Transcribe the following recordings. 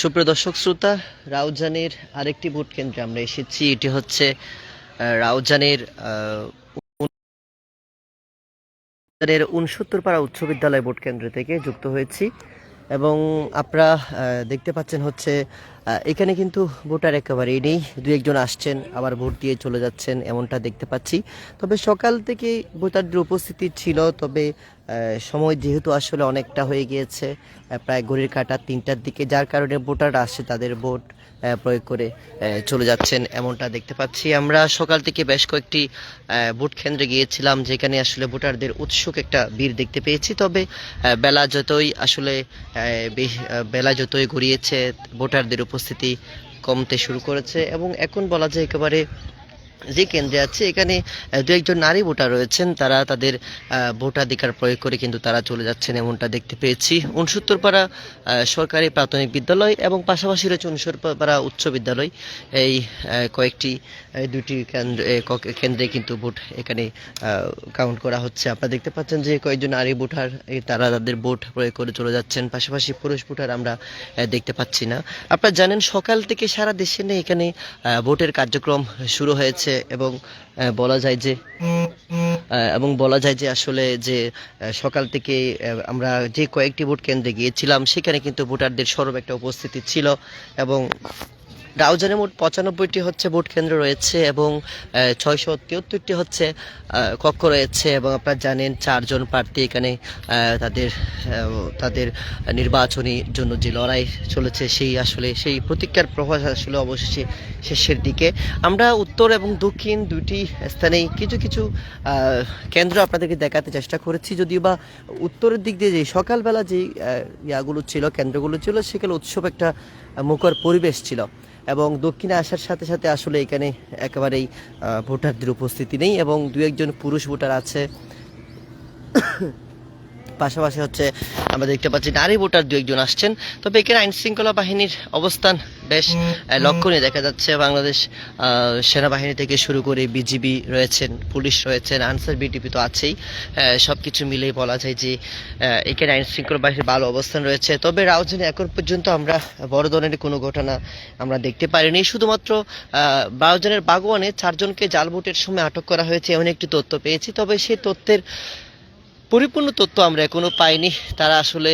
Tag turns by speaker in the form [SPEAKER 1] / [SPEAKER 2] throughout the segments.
[SPEAKER 1] সুপ্রিয় দর্শক শ্রোতা, রাউজানের আরেকটি ভোট কেন্দ্রে আমরা এসেছি। এটি হচ্ছে রাউজানের এর উনসত্তর পাড়া উচ্চ বিদ্যালয় ভোট কেন্দ্র থেকে যুক্ত হয়েছি এবং আপনারা দেখতে পাচ্ছেন হচ্ছে এখানে কিন্তু ভোটার একেবারেই নেই। দু একজন আসছেন, আবার ভোট দিয়ে চলে যাচ্ছেন, এমনটা দেখতে পাচ্ছি। তবে সকাল থেকে ভোটারদের উপস্থিতি ছিল, তবে সময় যেহেতু আসলে অনেকটা হয়ে গিয়েছে প্রায় ঘড়ির কাটা তিনটার দিকে, যার কারণে ভোটাররা আসছে, তাদের ভোট প্রয়োগ করে চলে যাচ্ছেন, এমনটা দেখতে পাচ্ছি। আমরা সকাল থেকে বেশ কয়েকটি ভোট কেন্দ্রে গিয়েছিলাম, যেখানে আসলে ভোটারদের উৎসুক একটা ভিড় দেখতে পেয়েছি। তবে বেলা যতই আসলে বেলা যতই গড়িয়েছে, ভোটারদের উপস্থিতি কমতে শুরু করেছে এবং এখন বলা যায় একেবারে যে কেন্দ্রে আছে, এখানে দু একজন নারী ভোটার রয়েছেন। তারা তাদের ভোটাধিকার প্রয়োগ করে কিন্তু তারা চলে যাচ্ছেন এমনটা দেখতে পেয়েছি। উনসত্তরপাড়া সরকারি প্রাথমিক বিদ্যালয় এবং পাশাপাশি রয়েছে উনসত্তরপাড়া উচ্চ বিদ্যালয়। এই কয়েকটি দুটি কেন্দ্রে কেন্দ্রে কিন্তু ভোট এখানে কাউন্ট করা হচ্ছে। আপনারা দেখতে পাচ্ছেন যে কয়েকজন নারী ভোটার তারা তাদের ভোট প্রয়োগ করে চলে যাচ্ছেন। পাশাপাশি পুরুষ ভোটার আমরা দেখতে পাচ্ছি না। আপনারা জানেন সকাল থেকে সারা দেশে এখানে ভোটের কার্যক্রম শুরু হয়েছে। এবং বলা যায় যে এবং বলা যায় যে আসলে যে সকাল থেকে আমরা যে কয়েকটি ভোট কেন্দ্রে গিয়েছিলাম, সেখানে কিন্তু ভোটারদের সরব একটা উপস্থিতি ছিল এবং রাউজানে মোট পঁচানব্বইটি হচ্ছে ভোট কেন্দ্র রয়েছে এবং ছয়শো তিয়াত্তরটি হচ্ছে কক্ষ রয়েছে এবং আপনারা জানেন চারজন প্রার্থী এখানে তাদের তাদের নির্বাচনী জন্য যে লড়াই চলেছে সেই আসলে, সেই প্রতিজ্ঞার প্রভাস আসলে অবশেষে শেষের দিকে। আমরা উত্তর এবং দক্ষিণ দুটি স্থানেই কিছু কিছু কেন্দ্র আপনাদেরকে দেখাতে চেষ্টা করেছি। যদিও বা উত্তরের দিক দিয়ে যে সকালবেলা যে ইয়াগুলো ছিল, কেন্দ্রগুলো ছিল, সেখানে উৎসব একটা মুখর পরিবেশ ছিল। এবং দক্ষিণে আসার সাথে সাথে আসলে এখানে একেবারেই ভোটারদের উপস্থিতি নেই এবং দু একজন পুরুষ ভোটার আছে। পাশাপাশি হচ্ছে আমরা দেখতে পাচ্ছি নারী ভোটার দু একজন আসছেন। তবে এখানে আইন শৃঙ্খলা বাহিনীর অবস্থান বেশ লক্ষণীয় দেখা যাচ্ছে। বাংলাদেশ সেনাবাহিনী থেকে শুরু করে বিজিবি রয়েছেন পুলিশ রয়েছেন আনসার বিটিপি তো আছেই। সব কিছু মিলেই বলা যায় যে এখানে আইন শৃঙ্খলা বাহিনীর ভালো অবস্থান রয়েছে। তবে রাউজানে এখন পর্যন্ত আমরা বড় ধরনের কোনো ঘটনা আমরা দেখতে পারিনি। শুধুমাত্র রাউজানের বাগওয়ানে চারজনকে জাল ভোটের সময় আটক করা হয়েছে এমন একটি তথ্য পেয়েছি। তবে সেই তথ্যের পরিপূর্ণ তথ্য আমরা এখনও পাইনি। তারা আসলে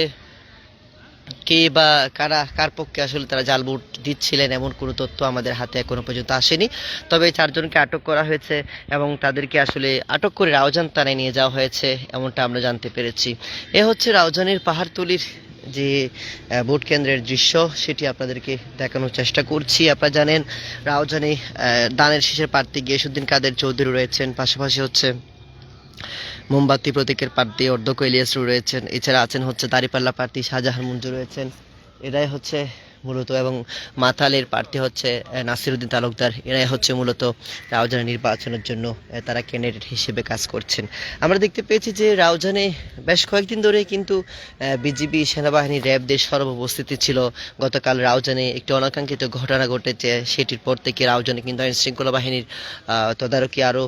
[SPEAKER 1] কে বা কারা, কার পক্ষে আসলে তারা জাল ভোট দিচ্ছিলেন এমন কোনো তথ্য আমাদের হাতে এখনও পর্যন্ত আসেনি। তবে চারজনকে আটক করা হয়েছে এবং তাদেরকে আসলে আটক করে রাউজান থানায় নিয়ে যাওয়া হয়েছে এমনটা আমরা জানতে পেরেছি। এ হচ্ছে রাউজানের পাহাড়তলির যে ভোট কেন্দ্রের দৃশ্য, সেটি আপনাদেরকে দেখানোর চেষ্টা করছি। আপনারা জানেন, রাউজানে দানের শেষের প্রার্থী গিয়াসুদ্দিন কাদের চৌধুরী রয়েছেন। পাশাপাশি হচ্ছে মোমবাতি প্রতীকের প্রার্থী অর্ধক ইলিয়াসরু রয়েছেন। এছাড়া আছেন হচ্ছে দাঁড়িপাল্লা প্রার্থী শাহজাহান মঞ্জু রয়েছেন। এরাই হচ্ছে মূলত এবং মাতালের প্রার্থী হচ্ছে নাসিরুদ্দিন তালুকদার। এরাই হচ্ছে মূলত রাউজানে নির্বাচনের জন্য তারা ক্যান্ডিডেট হিসেবে কাজ করছেন। আমরা দেখতে পেয়েছি যে রাউজানে বেশ কয়েকদিন ধরে কিন্তু বিজিবি সেনাবাহিনী র্যাবদের সর্ব উপস্থিতি ছিল। গতকাল রাউজানে একটি অনাকাঙ্ক্ষিত ঘটনা ঘটেছে। সেটির পর থেকে রাউজানে কিন্তু আইন শৃঙ্খলা বাহিনীর তদারকি আরও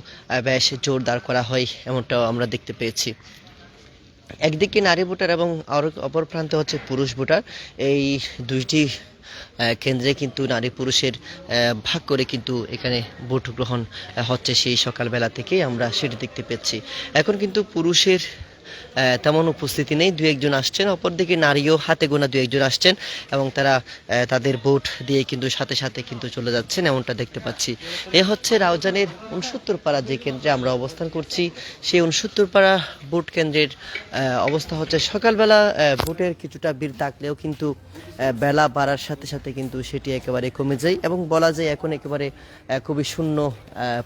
[SPEAKER 1] বেশ জোরদার করা হয়, এমনটাও আমরা দেখতে পেয়েছি। একদিকে নারী ভোটার এবং আর- অপর প্রান্তে হচ্ছে পুরুষ ভোটার। এই দুইটি কেন্দ্রে কিন্তু নারী পুরুষের ভাগ করে কিন্তু এখানে ভোট গ্রহণ হচ্ছে সেই সকালবেলা থেকেই আমরা সেটি দেখতে পেয়েছি। এখন কিন্তু পুরুষের তেমন উপস্থিতি নেই। দু একজন আসছেন, অপরদিকে নারীও হাতে গোনা দু একজন আসছেন এবং তারা তাদের ভোট দিয়ে কিন্তু সাথে সাথে কিন্তু চলে যাচ্ছেন এমনটা দেখতে পাচ্ছি। এ হচ্ছে রাউজানের উনসত্তর পাড়া যে কেন্দ্রে আমরা অবস্থান করছি, সেই উনসত্তর পাড়া ভোট কেন্দ্রের অবস্থা হচ্ছে সকালবেলা ভোটের কিছুটা ভিড় থাকলেও কিন্তু বেলা বাড়ার সাথে সাথে কিন্তু সেটি একেবারে কমে যায় এবং বলা যায় এখন একেবারে খুবই শূন্য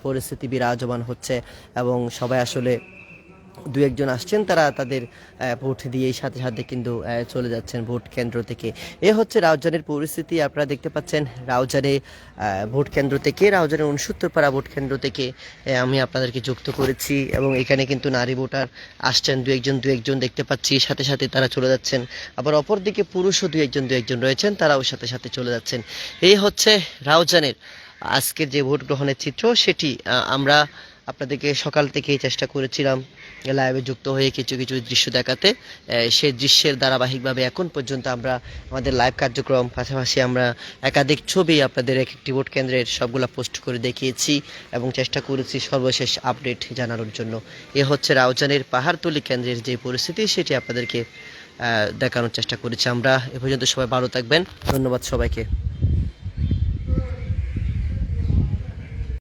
[SPEAKER 1] পরিস্থিতি বিরাজমান হচ্ছে এবং সবাই আসলে দু একজন আসছেন তারা তাদের ভোট দিয়েই সাথে সাথে কিন্তু চলে যাচ্ছেন ভোট কেন্দ্র থেকে। এ হচ্ছে রাউজানের পরিস্থিতি আপনারা দেখতে পাচ্ছেন রাউজানে আহ, ভোট কেন্দ্র থেকে রাউজানের উনসত্তর পাড়া ভোট কেন্দ্র থেকে আমি আপনাদেরকে যুক্ত করেছি এবং এখানে কিন্তু নারী ভোটার আসছেন দু একজন দু একজন দেখতে পাচ্ছি সাথে সাথে তারা চলে যাচ্ছেন। আবার অপরদিকে পুরুষও দু একজন দু একজন রয়েছেন তারাও সাথে সাথে চলে যাচ্ছেন। এই হচ্ছে রাউজানের আজকের যে ভোট গ্রহণের চিত্র সেটি আমরা আপনাদেরকে সকাল থেকেই চেষ্টা করেছিলাম লাইভে যুক্ত হয়ে কিছু কিছু দৃশ্য দেখাতে। সেই দৃশ্যের ধারাবাহিকভাবে এখন পর্যন্ত আমরা আমাদের লাইভ কার্যক্রম, পাশাপাশি আমরা একাধিক ছবি আপনাদের এক একটি ভোট কেন্দ্রের সবগুলা পোস্ট করে দেখিয়েছি এবং চেষ্টা করেছি সর্বশেষ আপডেট জানানোর জন্য। এ হচ্ছে রাউজানের পাহাড়তলি কেন্দ্রের যে পরিস্থিতি, সেটি আপনাদেরকে দেখানোর চেষ্টা করেছি আমরা। এ পর্যন্ত সবাই ভালো থাকবেন। ধন্যবাদ সবাইকে।